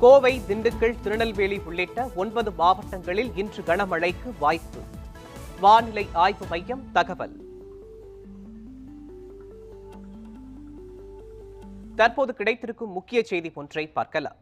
கோவை திண்டுக்கல் திருநெல்வேலி உள்ளிட்ட ஒன்பது மாவட்டங்களில் இன்று கனமழைக்கு வாய்ப்பு. வானிலை ஆய்வு மையம் தகவல். தற்போது கிடைத்திருக்கும் முக்கிய செய்தி ஒன்றை பார்க்கலாம்.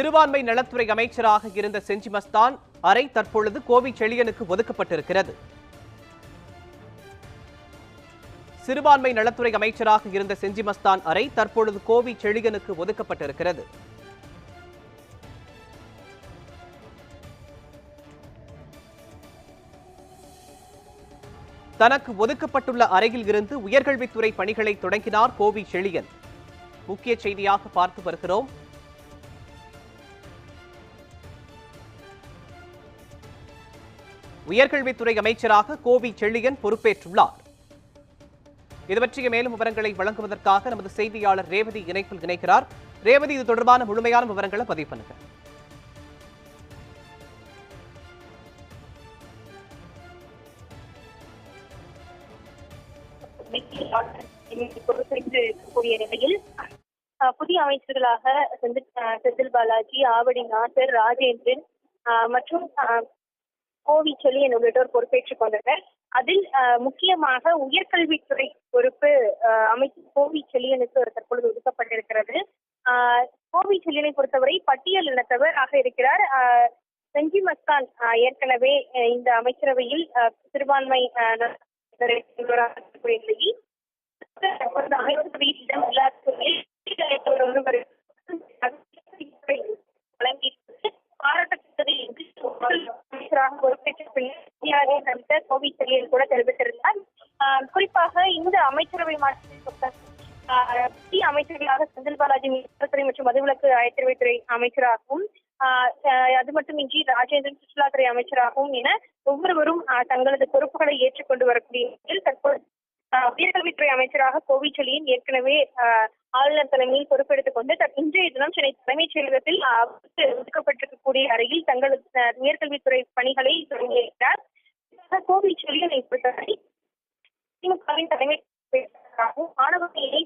சிறுபான்மை நலத்துறை அமைச்சராக இருந்த செஞ்சி மஸ்தான் அறை தற்பொழுது கோவை செழியனுக்கு ஒதுக்கப்பட்டிருக்கிறது. சிறுபான்மை நலத்துறை அமைச்சராக இருந்த செஞ்சி மஸ்தான் அறை தற்பொழுது கோவி செழியனுக்கு ஒதுக்கப்பட்டிருக்கிறது. தனக்கு ஒதுக்கப்பட்டுள்ள அறையில் இருந்து உயர்கல்வித்துறை பணிகளை தொடங்கினார் கோவி செழியன். முக்கிய செய்தியாக பார்த்து வருகிறோம். உயர்கல்வித்துறை அமைச்சராக கோவி செழியன் பொறுப்பேற்றுள்ளார். இது பற்றிய மேலும் விவரங்களை வழங்குவதற்காக நமது செய்தியாளர் ரேவதி இணைப்பில் இணைக்கிறார் ரேவதி இது தொடர்பான முழுமையான விவரங்களை பதிவு பண்ணுங்க. பொறுப்பேற்று நிலையில் புதிய அமைச்சர்களாக செந்தில் செந்தில் பாலாஜி ஆவடி நாசர் ராஜேந்திரன் மற்றும் அஹ், கோவி செழியன் உள்ளிட்டோர் பொறுப்பேற்றுக் கொண்டனர். அதில் முக்கியமாக உயர்கல்வித்துறை பொறுப்பு அமைச்சர் கோவி செழியனுக்கு தற்பொழுது ஒதுக்கப்பட்டிருக்கிறது. அஹ், கோவி செழியனை பொறுத்தவரை பட்டியல் இனத்தவர் ஆக இருக்கிறார். செஞ்சி மஸ்தான் ஏற்கனவே இந்த அமைச்சரவையில் சிறுபான்மை நிலையில் அமைச்சரவையில் இடம் இல்லாத அமைச்சராக பொறுப்பேற்ற பின்னர் கோவிட் செல்லியன் கூட தெரிவித்திருந்தார் குறிப்பாக இந்த அமைச்சரவை மாற்றத்தை ஆஹ் அமைச்சர்களாக செந்தில் பாலாஜி மீன்வளத்துறை மற்றும் மதுவிலக்கு ஆயத்திரவைத்துறை அமைச்சராகவும் ஆஹ் அது மட்டுமின்றி ராஜேந்திரன் சுற்றுலாத்துறை அமைச்சராகவும் என ஒவ்வொருவரும் தங்களது பொறுப்புகளை ஏற்றுக்கொண்டு வரக்கூடிய நிலையில் தற்போது உயர்கல்வித்துறை அமைச்சராக கோவிச்செழியன் ஏற்கனவே ஆளுநர் தலைமையில் பொறுப்பெடுத்துக் கொண்டு இன்றைய தினம் சென்னை தலைமைச் செயலகத்தில் அவருக்கு ஒதுக்கப்பட்டிருக்கக்கூடிய அறையில் தங்களது உயர்கல்வித்துறை பணிகளை தொடங்கியிருக்கிறார். கோவிச்செழியனை பொறுத்தவரை திமுகவின் தலைமை மாணவர்களை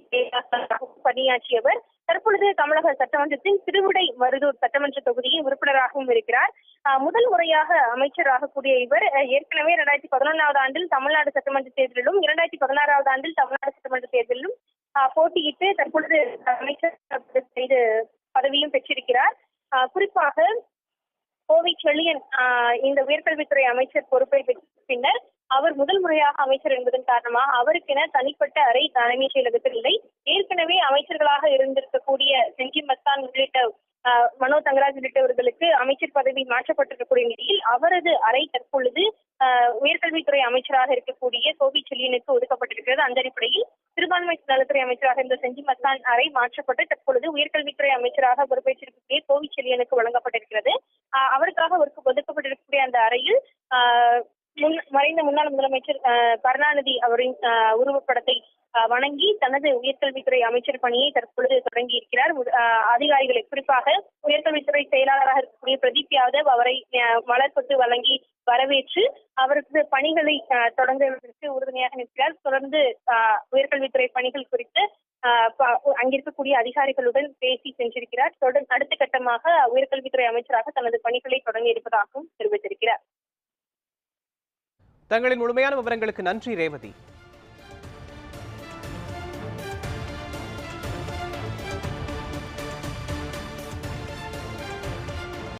பணியாற்றியவர் தற்பொழுது தமிழக சட்டமன்றத்தின் திருவிடை மருதூர் சட்டமன்ற தொகுதியின் உறுப்பினராகவும் இருக்கிறார். முதல் முறையாக அமைச்சராக கூடிய இவர் ஏற்கனவே இரண்டாயிரத்தி பதினொன்றாவது ஆண்டில் தமிழ்நாடு சட்டமன்ற தேர்தலிலும் இரண்டாயிரத்தி பதினாறாவது ஆண்டில் தமிழ்நாடு சட்டமன்ற தேர்தலிலும் போட்டியிட்டு தற்பொழுது அமைச்சர் செய்து பதவியும் பெற்றிருக்கிறார். குறிப்பாக கோவை செழியன் ஆஹ், இந்த உயர்கல்வித்துறை அமைச்சர் பொறுப்பை பெற்ற பின்னர் அவர் முதல் முறையாக அமைச்சர் என்பதன் காரணமாக அவருக்கென தனிப்பட்ட அறை தலைமை செயலகத்தில் இல்லை. ஏற்கனவே அமைச்சர்களாக இருந்திருக்கக்கூடிய செஞ்சி மஸ்தான் உள்ளிட்ட ஆஹ், மனோ தங்கராஜ் உள்ளிட்டவர்களுக்கு அமைச்சர் பதவி மாற்றப்பட்டிருக்கக்கூடிய நிலையில் அவரது அறை தற்பொழுது ஆஹ், உயர்கல்வித்துறை அமைச்சராக இருக்கக்கூடிய கோபி செல்லியனுக்கு ஒதுக்கப்பட்டிருக்கிறது. அந்த அடிப்படையில் சிறுபான்மை நலத்துறை அமைச்சராக இருந்த செஞ்சி மஸ்தான் அறை மாற்றப்பட்டு தற்பொழுது உயர்கல்வித்துறை அமைச்சராக பொறுப்பேற்றிருக்கக்கூடிய கோவி செல்லியனுக்கு வழங்கப்பட்டிருக்கிறது. அவருக்காக அவருக்கு ஒதுக்கப்பட்டிருக்கக்கூடிய அந்த அறையில் ஆஹ், மறைந்த முன்னாள் முதலமைச்சர் கருணாநிதி அவரின் உருவப்படத்தை வணங்கி தனது உயர்கல்வித்துறை அமைச்சர் பணியை தற்பொழுது தொடங்கி இருக்கிறார். முத- அதிகாரிகளை குறிப்பாக உயர்கல்வித்துறை செயலாளராக இருக்கக்கூடிய பிரதீப் யாதவ் அவரை மலர் கொத்து வழங்கி வரவேற்று அவருக்கு பணிகளை தொடங்குவதற்கு உறுதுணையாக நிற்கிறார். தொடர்ந்து ஆஹ், உயர்கல்வித்துறை பணிகள் குறித்து ஆஹ், அங்கிருக்கக்கூடிய அதிகாரிகளுடன் பேசி சென்றிருக்கிறார். தொடர் அடுத்த கட்டமாக உயர்கல்வித்துறை அமைச்சராக தனது பணிகளை தொடங்கி இருப்பதாகவும் தெரிவித்திருக்கிறார். தங்களின் முழுமையான விவரங்களுக்கு நன்றி ரேவதி.